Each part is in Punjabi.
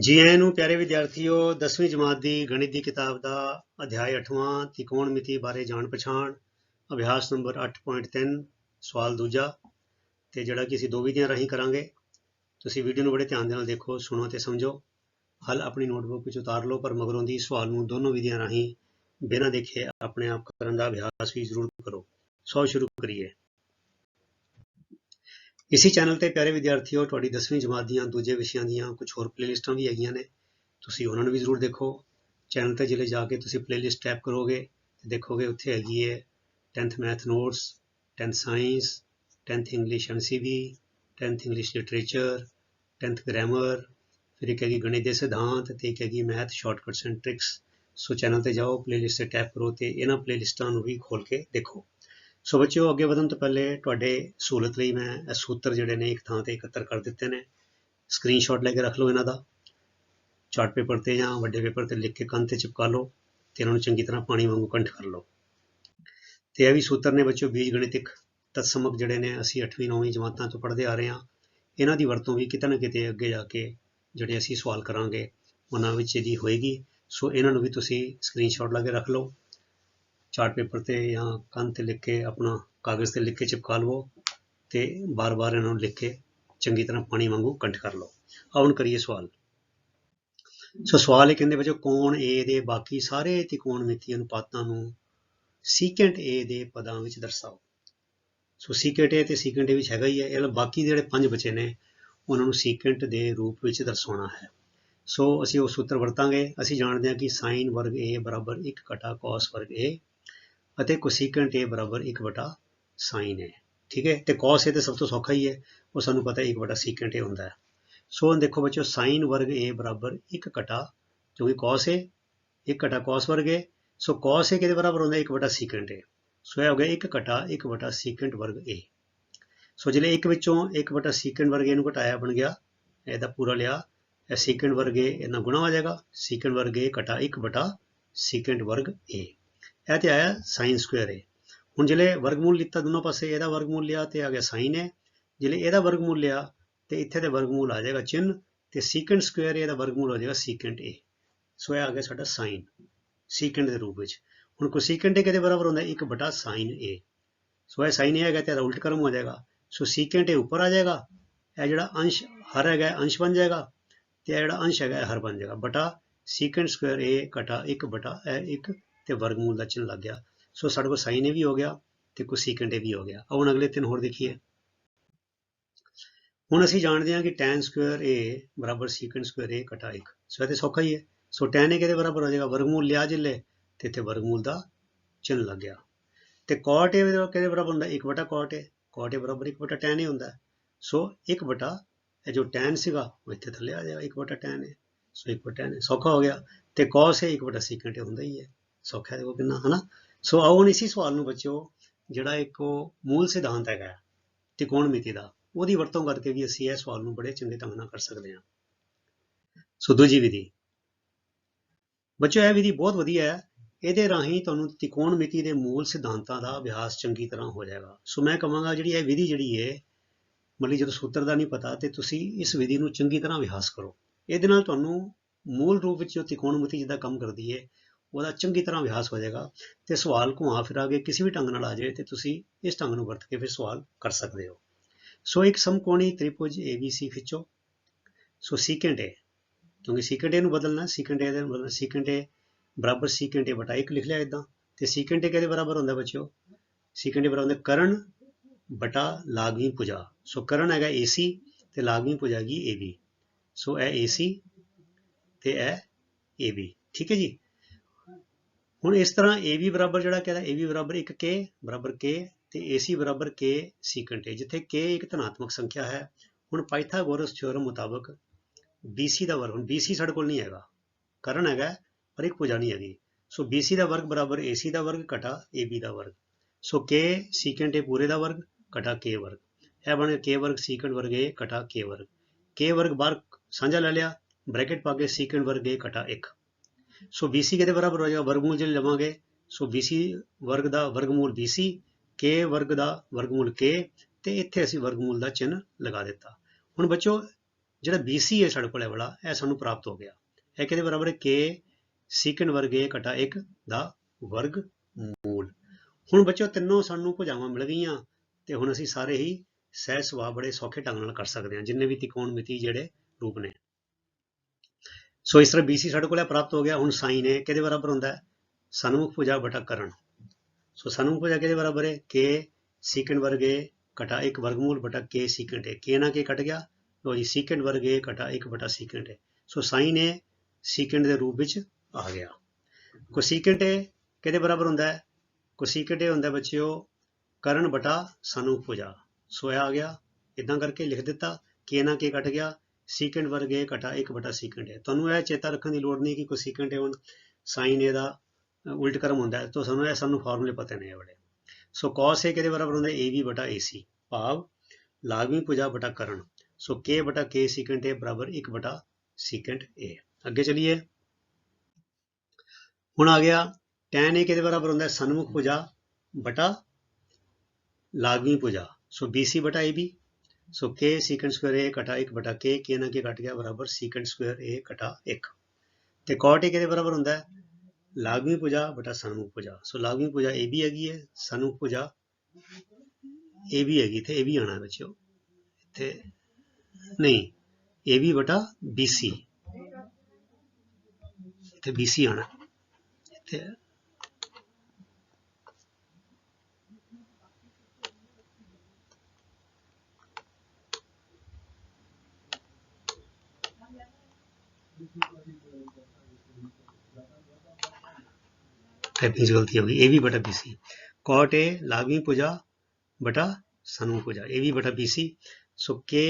ਜੀ ਆਇਆਂ ਨੂੰ ਪਿਆਰੇ ਵਿਦਿਆਰਥੀਓ 10ਵੀਂ ਜਮਾਤ ਦੀ ਗਣਿਤ ਦੀ ਕਿਤਾਬ ਦਾ ਅਧਿਆਇ 8ਵਾਂ ਤਿਕੋਣਮਿਤੀ ਬਾਰੇ ਜਾਣ ਪਛਾਣ, ਅਭਿਆਸ ਨੰਬਰ 8.3 ਸਵਾਲ ਦੂਜਾ, ਤੇ ਜਿਹੜਾ ਕਿ ਅਸੀਂ ਦੋ ਵਿਧੀਆਂ ਰਾਹੀਂ ਕਰਾਂਗੇ। ਤੁਸੀਂ ਵੀਡੀਓ ਨੂੰ ਬੜੇ ਧਿਆਨ ਦੇ ਨਾਲ ਦੇਖੋ, ਸੁਣੋ ਤੇ ਸਮਝੋ। ਹੱਲ ਆਪਣੀ ਨੋਟਬੁੱਕ ਵਿੱਚ ਉਤਾਰ ਲਓ, ਪਰ ਮਗਰੋਂ ਦੀ ਸਵਾਲ ਨੂੰ ਦੋਨੋਂ ਵਿਧੀਆਂ ਰਾਹੀਂ ਬਿਨਾਂ ਦੇਖੇ ਆਪਣੇ ਆਪ ਕਰਨ ਦਾ ਅਭਿਆਸ ਵੀ ਜ਼ਰੂਰ ਕਰੋ। ਸੋ ਸ਼ੁਰੂ ਕਰੀਏ। ਇਸੇ ਚੈਨਲ ਤੇ ਪਿਆਰੇ ਵਿਦਿਆਰਥੀਓ, ਤੁਹਾਡੀ 10ਵੀਂ ਜਮਾਤ ਦੀਆਂ ਦੂਜੇ ਵਿਸ਼ਿਆਂ ਦੀਆਂ ਕੁਝ ਹੋਰ ਪਲੇਲਿਸਟਾਂ ਵੀ ਹੈਗੀਆਂ ਨੇ। ਤੁਸੀਂ ਉਹਨਾਂ ਨੂੰ ਵੀ ਜ਼ਰੂਰ ਦੇਖੋ। ਚੈਨਲ ਤੇ ਜਿਹੜੇ ਜਾ ਕੇ ਤੁਸੀਂ ਪਲੇਲਿਸਟ ਟੈਪ ਕਰੋਗੇ ਤੇ ਦੇਖੋਗੇ ਉੱਥੇ ਹੈਗੀ ਹੈ 10th math notes 10th science 10th English MCB 10th English literature 10th grammar ਫਿਰ ਇੱਕ ਹੈਗੀ ਗਣਿਤ ਦੇ ਸਿਧਾਂਤ ਤੇ ਇੱਕ ਹੈਗੀ math shortcuts and tricks so channel ਤੇ ਜਾਓ ਪਲੇਲਿਸਟ ਤੇ ਟੈਪ ਕਰੋ ਤੇ ਇਹਨਾਂ ਪਲੇਲਿਸਟਾਂ ਨੂੰ ਵੀ ਖੋਲ ਕੇ ਦੇਖੋ। ਸੋ ਬੱਚਿਓ, ਅੱਗੇ ਵਧਣ ਤੋਂ ਪਹਿਲੇ ਤੁਹਾਡੇ ਸਹੂਲਤ ਲਈ ਮੈਂ ਇਹ ਸੂਤਰ ਜਿਹੜੇ ਨੇ ਇੱਕ ਥਾਂ ਤੇ ਇਕੱਤਰ ਕਰ ਦਿੱਤੇ ਨੇ। ਸਕਰੀਨਸ਼ਾਟ ਲੈ ਕੇ ਰੱਖ ਲਓ ਇਹਨਾਂ ਦਾ। ਚਾਰਟ ਪੇਪਰ ਤੇ ਜਾਂ ਵੱਡੇ ਪੇਪਰ ਤੇ ਲਿਖ ਕੇ ਕੰਨ ਤੇ ਚਿਪਕਾ ਲਓ ਤੇ ਇਹਨਾਂ ਨੂੰ ਚੰਗੀ ਤਰ੍ਹਾਂ ਪਾਣੀ ਵਾਂਗੂ ਕੰਠ ਕਰ ਲਓ। ਤੇ ਇਹ ਵੀ ਸੂਤਰ ਨੇ ਬੱਚਿਓ ਬੀਜ ਗਣਿਤਿਕ ਤਤਸਮਕ ਜਿਹੜੇ ਨੇ ਅਸੀਂ 8ਵੀਂ 9ਵੀਂ ਜਮਾਤਾਂ ਤੋਂ ਪੜ੍ਹਦੇ ਆ ਰਹੇ ਹਾਂ। ਇਹਨਾਂ ਦੀ ਵਰਤੋਂ ਵੀ ਕਿਤੇ ਨਾ ਕਿਤੇ ਅੱਗੇ ਜਾ ਕੇ ਜਿਹੜੇ ਅਸੀਂ ਸਵਾਲ ਕਰਾਂਗੇ, ਉਹਨਾਂ ਵਿੱਚ ਇਹਦੀ ਹੋਏਗੀ। ਸੋ ਇਹਨਾਂ ਨੂੰ ਵੀ ਤੁਸੀਂ ਸਕਰੀਨਸ਼ਾਟ ਲਾ ਕੇ ਰੱਖ ਲਓ। ਚਾਰਟ ਪੇਪਰ ਤੇ ਜਾਂ ਕੰਨ ਤੇ ਲਿਖ ਕੇ ਆਪਣਾ ਕਾਗਜ਼ ਤੇ ਲਿਖ ਕੇ ਚਿਪਕਾ ਲਵੋ ਤੇ ਬਾਰ-ਬਾਰ ਇਹਨਾਂ ਨੂੰ ਲਿਖ ਕੇ ਚੰਗੀ ਤਰ੍ਹਾਂ ਪਾਣੀ ਵਾਂਗੂ ਕੰਠ ਕਰ ਲਓ। ਆਓ ਹੁਣ ਕਰੀਏ ਸਵਾਲ। ਸੋ ਸਵਾਲ ਇਹ ਕਹਿੰਦੇ ਬੱਚੋ ਕੋਣ A ਦੇ ਬਾਕੀ ਸਾਰੇ ਤਿਕੋਣਮਿਤੀ ਅਨੁਪਾਤਾਂ ਨੂੰ ਸੀਕੈਂਟ A ਦੇ ਪਦਾਂ ਵਿੱਚ ਦਰਸਾਓ? ਸੋ ਸੀਕੈਂਟ A ਤੇ ਸੀਕੈਂਟ A ਵਿੱਚ ਹੈਗਾ ਹੀ ਹੈ, ਇਹ ਬਾਕੀ ਜਿਹੜੇ ਪੰਜ ਬਚੇ ਨੇ, ਉਹਨਾਂ ਨੂੰ ਸੀਕੈਂਟ ਦੇ ਰੂਪ ਵਿੱਚ ਦਰਸਾਉਣਾ ਹੈ। ਸੋ ਅਸੀਂ ਉਹ ਸੂਤਰ ਵਰਤਾਂਗੇ। ਅਸੀਂ ਜਾਣਦੇ ਹਾਂ ਕਿ sin ਵਰਗ A ਬਰਾਬਰ 1 ਘਟਾ cos ਵਰਗ A ਅਤੇ ਕੋਸੀਕੈਂਟ A ਬਰਾਬਰ 1 ਬਟਾ sin ਹੈ। ਠੀਕ ਹੈ? ਤੇ cos A ਤੇ ਸਭ ਤੋਂ ਸੌਖਾ ਹੀ ਹੈ। ਉਹ ਸਾਨੂੰ ਪਤਾ ਹੈ 1 ਬਟਾ secant A ਹੁੰਦਾ ਹੈ। ਸੋ ਹੁਣ ਦੇਖੋ ਬੱਚੋ sin ਵਰਗ A ਬਰਾਬਰ 1 ਘਟਾ ਕਿਉਂਕਿ cos A 1 ਘਟਾ cos ਵਰਗ A ਸੋ cos A ਕਿਹਦੇ ਬਰਾਬਰ ਹੁੰਦਾ? 1 ਬਟਾ secant A ਸੋ ਇਹ ਹੋ ਗਿਆ 1 ਘਟਾ 1 ਬਟਾ secant ਵਰਗ A ਸੋ ਜਿਹੜੇ ਇੱਕ ਵਿੱਚੋਂ 1 ਬਟਾ secant ਵਰਗ A ਨੂੰ ਘਟਾਇਆ ਬਣ ਗਿਆ, ਇਹਦਾ ਪੂਰਾ ਲਿਆ, ਇਹ secant ਵਰਗ A ਇਹਨਾਂ ਗੁਣਾ ਹੋ ਜਾਏਗਾ। secant ਵਰਗ A ਘਟਾ 1 ਬਟਾ secant ਵਰਗ A ਇਹ ਤੇ ਆਇਆ sin ਸਕੁਅਰ ਏ ਹੁਣ ਜਿਹੜੇ ਵਰਗਮੂਲ ਲਿੱਤਾ ਦੋਨੋਂ ਪਾਸੇ, ਇਹਦਾ ਵਰਗਮੂਲ ਲਿਆ ਤੇ ਆ ਗਿਆ sin ਏ ਜਿਹੜੇ ਇਹਦਾ ਵਰਗਮੂਲ ਲਿਆ ਤੇ ਇੱਥੇ ਤੇ ਵਰਗਮੂਲ ਆ ਜਾਏਗਾ ਚਿੰਨ ਤੇ secant ਸਕੁਅਰ ਏ ਦਾ ਵਰਗਮੂਲ ਹੋ ਜਾਏਗਾ secant ਏ ਸੋ ਇਹ ਆ ਗਿਆ ਸਾਡਾ sin secant ਦੇ ਰੂਪ ਵਿੱਚ। ਹੁਣ ਕੋਸੀਕੈਂਟ ਕਿਹਦੇ ਬਰਾਬਰ ਹੁੰਦਾ? 1 ਬਟਾ sin ਏ ਸੋ ਇਹ sin ਏ ਹੈਗਾ ਤੇ ਇਹਦਾ ਉਲਟ ਕਰਮ ਹੋ ਜਾਏਗਾ। ਸੋ secant ਏ ਉੱਪਰ ਆ ਜਾਏਗਾ, ਇਹ ਜਿਹੜਾ ਅੰਸ਼ ਹਰ ਹੈਗਾ ਅੰਸ਼ ਬਣ ਜਾਏਗਾ ਤੇ ਇਹ ਜਿਹੜਾ ਅੰਸ਼ ਹੈਗਾ ਹਰ ਬਣ ਜਾਏਗਾ। ਬਟਾ secant ਸਕੁਅਰ ਏ ਘਟਾ 1 ਬਟਾ, ਇਹ 1 ਤੇ ਵਰਗਮੂਲ ਦਾ ਚਿੰਨ੍ਹ ਲੱਗ ਗਿਆ। ਸੋ ਸਾਡੇ ਕੋਲ ਸਾਈਨ a ਵੀ ਹੋ ਗਿਆ ਤੇ ਕੋਸੀਕੈਂਟ a ਵੀ ਹੋ ਗਿਆ। ਹੁਣ ਅਗਲੇ ਤਿੰਨ ਹੋਰ ਦੇਖੀਏ। ਹੁਣ ਅਸੀਂ ਜਾਣਦੇ ਹਾਂ ਕਿ tan ਸਕੁਅਰ a ਬਰਾਬਰ secant ਸਕੁਅਰ a ਘਟਾ 1 ਸੋ ਇਹ ਤੇ ਸੌਖਾ ਹੀ ਹੈ। ਸੋ tan a ਕਿਹਦੇ ਬਰਾਬਰ ਹੋ ਜਾਏਗਾ? ਵਰਗਮੂਲ ਲਿਆ ਜਿੱਲੇ ਤੇ ਇੱਥੇ ਵਰਗਮੂਲ ਦਾ ਚਿੰਨ ਲੱਗ ਗਿਆ। ਤੇ cot a ਕਿਹਦੇ ਬਰਾਬਰ ਹੁੰਦਾ? 1 ਬਟਾ cot a cot a ਬਰਾਬਰ 1 ਬਟਾ tan a ਹੁੰਦਾ। ਸੋ 1 ਬਟਾ ਇਹ ਜੋ tan ਸੀਗਾ ਉਹ ਇੱਥੇ ਥੱਲੇ ਆ ਜਾਏਗਾ। 1 ਬਟਾ tan a so 1 ਬਟਾ tan a ਸੌਖਾ ਹੋ ਗਿਆ। ਤੇ cos a 1 ਬਟਾ secant a ਹੁੰਦਾ ਹੀ ਹੈ। ਸੌਖਾ ਦੇਖੋ ਕਿੰਨਾ, ਹਨਾ? ਸੋ ਆਓ ਹੁਣ ਇਸੇ ਸਵਾਲ ਨੂੰ ਬੱਚਿਓ, ਜਿਹੜਾ ਇੱਕ ਉਹ ਮੂਲ ਸਿਧਾਂਤ ਹੈਗਾ ਤਿਕੋਣਮਿਤੀ ਦਾ, ਉਹਦੀ ਵਰਤੋਂ ਕਰਕੇ ਵੀ ਅਸੀਂ ਇਹ ਸਵਾਲ ਨੂੰ ਬੜੇ ਚੰਗੇ ਢੰਗ ਨਾਲ ਕਰ ਸਕਦੇ ਹਾਂ। ਸੋ ਦੂਜੀ ਵਿਧੀ। ਬੱਚਿਓ, ਇਹ ਵਿਧੀ ਬਹੁਤ ਵਧੀਆ ਹੈ। ਇਹਦੇ ਰਾਹੀਂ ਤੁਹਾਨੂੰ ਤਿਕੋਣਮਿਤੀ ਦੇ ਮੂਲ ਸਿਧਾਂਤਾਂ ਦਾ ਅਭਿਆਸ ਚੰਗੀ ਤਰ੍ਹਾਂ ਹੋ ਜਾਏਗਾ। ਸੋ ਮੈਂ ਕਹਾਂਗਾ ਜਿਹੜੀ ਇਹ ਵਿਧੀ ਜਿਹੜੀ ਹੈ, ਮਤਲਬ ਜਦੋਂ ਸੂਤਰ ਦਾ ਨਹੀਂ ਪਤਾ ਤੇ ਤੁਸੀਂ ਇਸ ਵਿਧੀ ਨੂੰ ਚੰਗੀ ਤਰ੍ਹਾਂ ਅਭਿਆਸ ਕਰੋ। ਇਹਦੇ ਨਾਲ ਤੁਹਾਨੂੰ ਮੂਲ ਰੂਪ ਵਿੱਚ ਜੋ ਤਿਕੋਣਮਿਤੀ ਜਿਹਦਾ ਕੰਮ ਕਰਦੀ ਹੈ ਉਹਦਾ ਚੰਗੀ ਤਰ੍ਹਾਂ ਅਭਿਆਸ ਹੋ ਜਾਏਗਾ ਤੇ ਸਵਾਲ ਘੁਮਾ ਫਿਰਾ ਕੇ ਕਿਸੇ ਵੀ ਢੰਗ ਨਾਲ ਆ ਜਾਏ ਤੇ ਤੁਸੀਂ ਇਸ ਢੰਗ ਨੂੰ ਵਰਤ ਕੇ ਫਿਰ ਸਵਾਲ ਕਰ ਸਕਦੇ ਹੋ। ਸੋ ਇੱਕ ਸਮਕੋਣੀ ਤ੍ਰਿਭੁਜ ABC ਖਿੱਚੋ। ਸੋ secant a ਕਿਉਂਕਿ secant a ਨੂੰ ਬਦਲਣਾ secant a ਦੇ ਮਤਲਬ ਬਦਲਣਾ secant ਬਰਾਬਰ secant a ਬਟਾ 1 ਲਿਖ ਲਿਆ ਇਦਾਂ ਤੇ secant a ਕਿਹਦੇ ਬਰਾਬਰ ਹੁੰਦਾ ਬੱਚਿਓ? Secant a ਬਰਾਬਰ ਹੁੰਦਾ ਕਰਨ ਬਟਾ ਲਾਗਵੀਂ ਭੁਜਾ। ਸੋ ਕਰਨ ਹੈਗਾ AC ਤੇ ਲਾਗਵੀਂ ਭੁਜਾ ਹੈਗੀ AB ਸੋ ਇਹ AC ਤੇ ਇਹ AB ਠੀਕ ਹੈ ਜੀ? ਹੁਣ ਇਸ ਤਰ੍ਹਾਂ AB ਬਰਾਬਰ ਜਿਹੜਾ ਕਹਿੰਦਾ AB ਬਰਾਬਰ 1K ਬਰਾਬਰ K ਤੇ AC ਬਰਾਬਰ K ਸੀਕੰਟ ਹੈ ਜਿੱਥੇ K ਇੱਕ ਧਨਾਤਮਕ ਸੰਖਿਆ ਹੈ। ਹੁਣ ਪਾਈਥਾਗੋਰਸ ਥਿਉਰਮ ਮੁਤਾਬਕ BC ਦਾ ਵਰਗ, ਹੁਣ BC ਸਾਡੇ ਕੋਲ ਨਹੀਂ ਹੈਗਾ, ਕਰਨ ਹੈਗਾ, ਪਰ ਇੱਕ ਭੁਜਾ ਨਹੀਂ ਹੈਗੀ ਸੋ BC ਦਾ ਵਰਗ ਬਰਾਬਰ AC ਦਾ ਵਰਗ ਘਟਾ AB ਦਾ ਵਰਗ। ਸੋ K secant A ਪੂਰੇ ਦਾ ਵਰਗ ਘਟਾ K ਵਰਗ। ਇਹ ਬਣ ਗਿਆ K ਵਰਗ secant ਵਰਗ A ਘਟਾ K ਵਰਗ। K ਵਰਗ ਬਾਹਰ ਸਾਂਝਾ ਲੈ ਲਿਆ, ਬ੍ਰੈਕਟ ਪਾ ਕੇ secant ਵਰਗ A ਘਟਾ 1 ਸੋ BC ਕਿਹਦੇ ਬਰਾਬਰ ਹੋ ਜਾਏਗਾ? ਵਰਗਮੂਲ ਜੇ ਲਵਾਂਗੇ, ਸੋ BC ਵਰਗ ਦਾ ਵਰਗਮੂਲ BC K ਵਰਗ ਦਾ ਵਰਗਮੂਲ K, ਤੇ ਇੱਥੇ ਅਸੀਂ ਵਰਗਮੂਲ ਦਾ ਚਿੰਨ੍ਹ ਲਗਾ ਦਿੱਤਾ। ਹੁਣ ਬੱਚੋ, ਜਿਹੜਾ BC ਹੈ ਸਾਡੇ ਕੋਲ ਵਾਲਾ, ਇਹ ਸਾਨੂੰ ਪ੍ਰਾਪਤ ਹੋ ਗਿਆ। ਇਹ ਕਿਹਦੇ ਬਰਾਬਰ ਹੈ? K, secant ਵਰਗ a 1 ਦਾ ਵਰਗ ਮੂਲ ਹੁਣ ਬੱਚਿਓ ਤਿੰਨੋਂ ਸਾਨੂੰ ਭੁਜਾਵਾਂ ਮਿਲ ਗਈਆਂ, ਤੇ ਹੁਣ ਅਸੀਂ ਸਾਰੇ ਹੀ ਸਹਿ ਸੁਭਾਅ ਬੜੇ ਸੌਖੇ ਢੰਗ ਨਾਲ ਕਰ ਸਕਦੇ ਹਾਂ, ਜਿੰਨੇ ਵੀ ਤਿਕੋਣ ਮਿਤੀ ਜਿਹੜੇ ਰੂਪ ਨੇ। ਸੋ ਇਸ ਤਰ੍ਹਾਂ BC ਸਾਡੇ ਕੋਲ ਇਹ ਪ੍ਰਾਪਤ ਹੋ ਗਿਆ। ਹੁਣ ਸਾਈਨ ਹੈ ਕਿਹਦੇ ਬਰਾਬਰ ਹੁੰਦਾ ਹੈ? ਸਨਮੁਖ ਭੁਜਾ ਬਟਾ ਕਰਨ ਸੋ ਸਨਮੁਖ ਭੁਜਾ ਕਿਹਦੇ ਬਰਾਬਰ ਹੈ? K secant ਵਰਗ a ਘਟਾ 1 ਵਰਗਮੂਲ ਬਟਾ k secant ਹੈ k ਨਾ k ਕੱਟ ਗਿਆ। ਲੋ ਜੀ, secant ਵਰਗ a ਘਟਾ 1 ਬਟਾ secant ਹੈ ਸੋ ਸਾਈਨ ਹੈ secant ਦੇ ਰੂਪ ਵਿੱਚ ਆ ਗਿਆ। ਕੋਸੀਕੈਂਟ ਹੈ ਕਿਹਦੇ ਬਰਾਬਰ ਹੁੰਦਾ ਹੈ? ਕੋਸੀਕੈਂਟ ਇਹ ਹੁੰਦਾ ਹੈ ਬੱਚਿਓ, ਕਰਨ ਬਟਾ ਸਨਮੁਖ ਭੁਜਾ। ਸੋ ਇਹ ਆ ਗਿਆ। ਇਦਾਂ ਕਰਕੇ ਲਿਖ ਦਿੱਤਾ। K ਨਾ k ਕੱਟ ਗਿਆ। Secant ਵਰਗ a ਘਟਾ 1 ਬਟਾ secant ਹੈ। ਤੁਹਾਨੂੰ ਇਹ ਚੇਤਾ ਰੱਖਣ ਦੀ ਲੋੜ ਨਹੀਂ ਕਿ ਕੋਸੀਕੈਂਟ ਹੈ, ਹੁਣ ਸਾਈਨ ਇਹਦਾ ਦਾ ਉਲਟ ਕਰਮ ਹੁੰਦਾ ਹੈ। ਤਾਂ ਸਾਨੂੰ ਇਹ ਸਾਨੂੰ ਫਾਰਮੂਲੇ ਪਤਾ ਨਹੀਂ ਹੈ ਬੜੇ। ਸੋ cos a ਕਿਹਦੇ ਬਰਾਬਰ ਹੁੰਦਾ ਹੈ? Ab ਬਟਾ ac ਭਾਵ ਲਾਗਵੀ ਭੁਜਾ ਬਟਾ ਕਰਨ। ਸੋ k ਬਟਾ k secant a ਬਰਾਬਰ 1 ਬਟਾ secant a ਅੱਗੇ ਚਲਿਏ। ਹੁਣ ਆ ਗਿਆ tan a ਕਿਹਦੇ ਬਰਾਬਰ ਹੁੰਦਾ ਹੈ? ਸਨਮੁਖ ਭੁਜਾ ਬਟਾ ਲਾਗਵੀਂ ਭੁਜਾ। ਸੋ bc ਬਟਾ ab so k secant square a ਘਟਾ 1 ਬਟਾ k k ਨਾ k ਕੱਟ ਗਿਆ ਬਰਾਬਰ secant square a ਘਟਾ 1 ਤੇ cot a ਕਿਹਦੇ ਬਰਾਬਰ ਹੁੰਦਾ ਹੈ ਲਾਗਵੀਂ ਭੁਜਾ ਬਟਾ ਸਨਮੁਖ ਭੁਜਾ ਸੋ ਲਾਗਵੀਂ ਭੁਜਾ ਵੀ ਹੈਗੀ ਹੈ ਸਨਮੁਖ ਭੁਜਾ ਵੀ ਹੈਗੀ ਤੇ ਵੀ ਆਣਾ ਬੱਚਿਓ ਇੱਥੇ ਨਹੀਂ AB ਬਟਾ BC ਇੱਥੇ BC ਆਣਾ ਇੱਥੇ टाइपिंग से गलती होगी ए बी बटा बी सी कॉट ए लागवी भुजा बटा सनमुख भुजा ए बी बटा बी सी सो के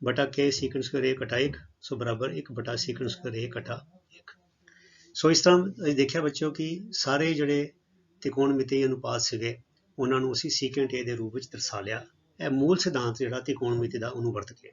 बटा के सीकेंड स्क्वायर ए कटा एक सो बराबर एक बटा सीकेंड स्क्वायर ए कटा ਇੱਕ ਸੋ ਇਸ ਤਰ੍ਹਾਂ ਅਸੀਂ ਦੇਖਿਆ ਬੱਚਿਓ ਕਿ ਸਾਰੇ ਜਿਹੜੇ ਤਿਕੋਣਮਿਤੀ ਅਨੁਪਾਤ ਸੀਗੇ ਉਹਨਾਂ ਨੂੰ ਅਸੀਂ ਸੀਕੈਂਟ ਏ ਦੇ ਰੂਪ ਵਿੱਚ ਦਰਸਾ ਲਿਆ ਇਹ ਮੂਲ ਸਿਧਾਂਤ ਜਿਹੜਾ ਤਿਕੋਣਮਿਤੀ ਦਾ ਉਹਨੂੰ ਵਰਤ ਕੇ